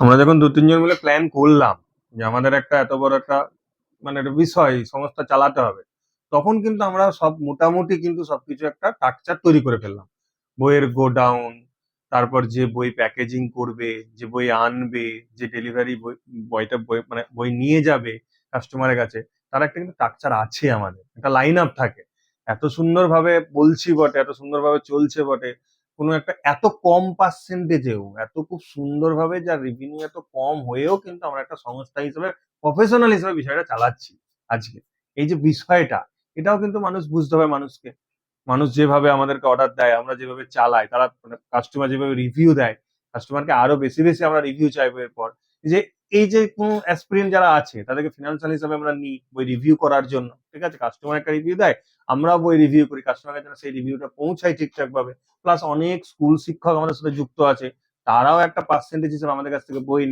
আমরা যখন দু, তিনজন মিলে প্ল্যান করলাম যে আমাদের একটা এত বড় একটা মানে একটা বিষয় সংস্থা চালাতে হবে, তখন কিন্তু আমরা সব মোটামুটি কিন্তু সবকিছু একটা স্ট্রাকচার তৈরি করে ফেললাম। বইয়ের গোডাউন তারপর যে বই প্যাকেজিং করবে, যে বই আনবে, যে ডেলিভারি বই, বইটা বই মানে বই নিয়ে যাবে কাস্টমারের কাছে, তার একটা কিন্তু স্ট্রাকচার আছে আমাদের, একটা লাইন আপ থাকে। এত সুন্দরভাবে বলছি বটে, এত সুন্দরভাবে চলছে বটে কোনো একটা এত কম পার্সেন্টেজেও এত খুব সুন্দরভাবে যার রেভিনিউ এত কম হয়েও কিন্তু আমরা একটা সংস্থা হিসেবে প্রফেশনাল হিসেবে বিষয়টা চালাচ্ছি আজকে। এই যে বিষয়টা, এটাও কিন্তু মানুষ বুঝতে হবে মানুষকে। মানুষ যেভাবে আমাদেরকে অর্ডার দেয়, আমরা যেভাবে চালাই, তারা কাস্টমার যেভাবে রিভিউ দেয় কাস্টমারকে আরও বেশি বেশি আমরা রিভিউ চাইব এরপর। যে এই যে কোন অ্যাসপিরিয়েন্ট যারা আছে, তাদেরকে ফিনান্সিয়াল হিসাবে আমরা নিই বই রিভিউ করার জন্য, ঠিক আছে? কাস্টমার একটা রিভিউ দেয় আমরা বই রিভিউ করি কাস্টমারের যেন সেই রিভিউটা পৌঁছায় ঠিকঠাক ভাবে প্লাস অনেক স্কুল শিক্ষক আমাদের সাথে যুক্ত আছে, তারাও একটা পার্সেন্টেজ হিসেবে আমাদের কাছ থেকে বই নেয়।